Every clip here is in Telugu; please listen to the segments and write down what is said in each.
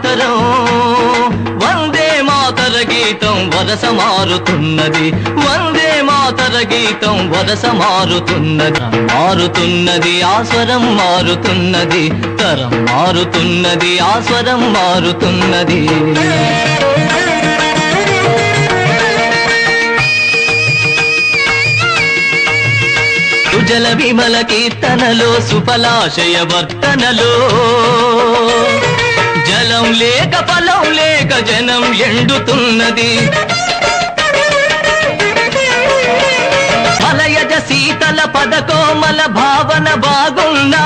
మాతరం. వందే మాతర గీతం వరస మారుతున్నది. వందే మాతర గీతం వరస మారుతున్నది. మారుతున్నది ఆస్వరం మారుతున్నది. తరం మారుతున్నది ఆస్వరం మారుతున్నది. జల విమల కీర్తనలో సుఫలాశయ వర్తనలో జలం లేక ఫలం లేక జనం ఎండుతున్నది. ఫలయజ శీతల పదకోమల భావన బాగున్నా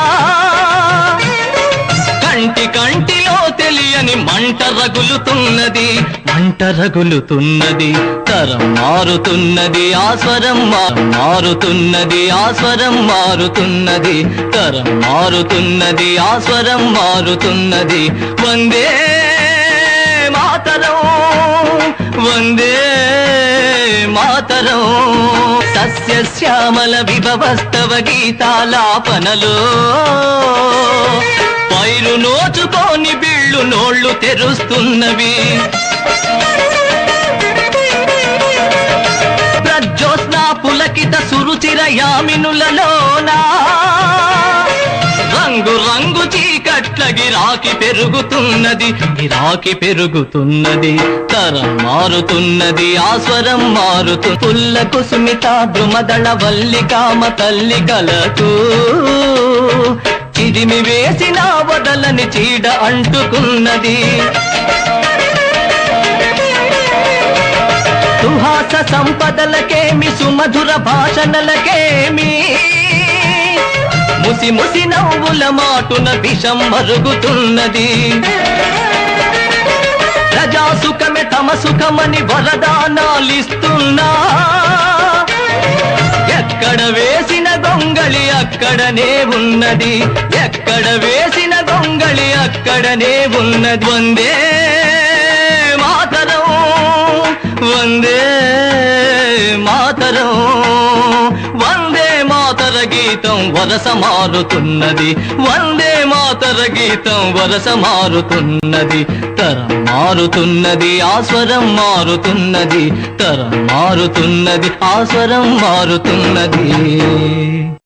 మంట రగులుతున్నది. మంట రగులుతున్నది. తరం మారుతున్నది. ఆ స్వరం మారుతున్నది. ఆస్వరం మారుతున్నది. తరం మారుతున్నది. ఆస్వరం మారుతున్నది. వందే మాతరం. వందే మాతరం. సస్య శ్యామల విభవస్తవ గీతాలాపనలో. తెరుస్తున్నవి. ప్రజ్యోత్స్నా పులకిత సురుచిర యామినులలోనా రంగు రంగు చీకట్ల గిరాకి పెరుగుతున్నది గిరాకి పెరుగుతున్నది తరం మారుతున్నది ఆ స్వరం మారుతు పుల్ల కుసుమిత ద్రుమదళ వల్లికామ తల్లి కలకు చిరిమి వేసిన వదలని చీడ అంటుకున్నది. సుహాస సంపదలకేమి సుమధుర భాషణలకేమి ముసి ముసి నవ్వుల మాటున విషం మరుగుతున్నది. ప్రజా సుఖమే తమ సుఖమని వరదానాలిస్తున్నా. ఎక్కడ వేసి గొంగళి అక్కడనే ఉన్నది. ఎక్కడ వేసిన గొంగళి అక్కడనే ఉన్నది. వందే మాతరం వందే మాతరం వందే మాతర గీతం వరస మారుతున్నది. వందే మాతర గీతం వరస మారుతున్నది. తరం మారుతున్నది ఆస్వరం మారుతున్నది. తరం మారుతున్నది ఆస్వరం మారుతున్నది.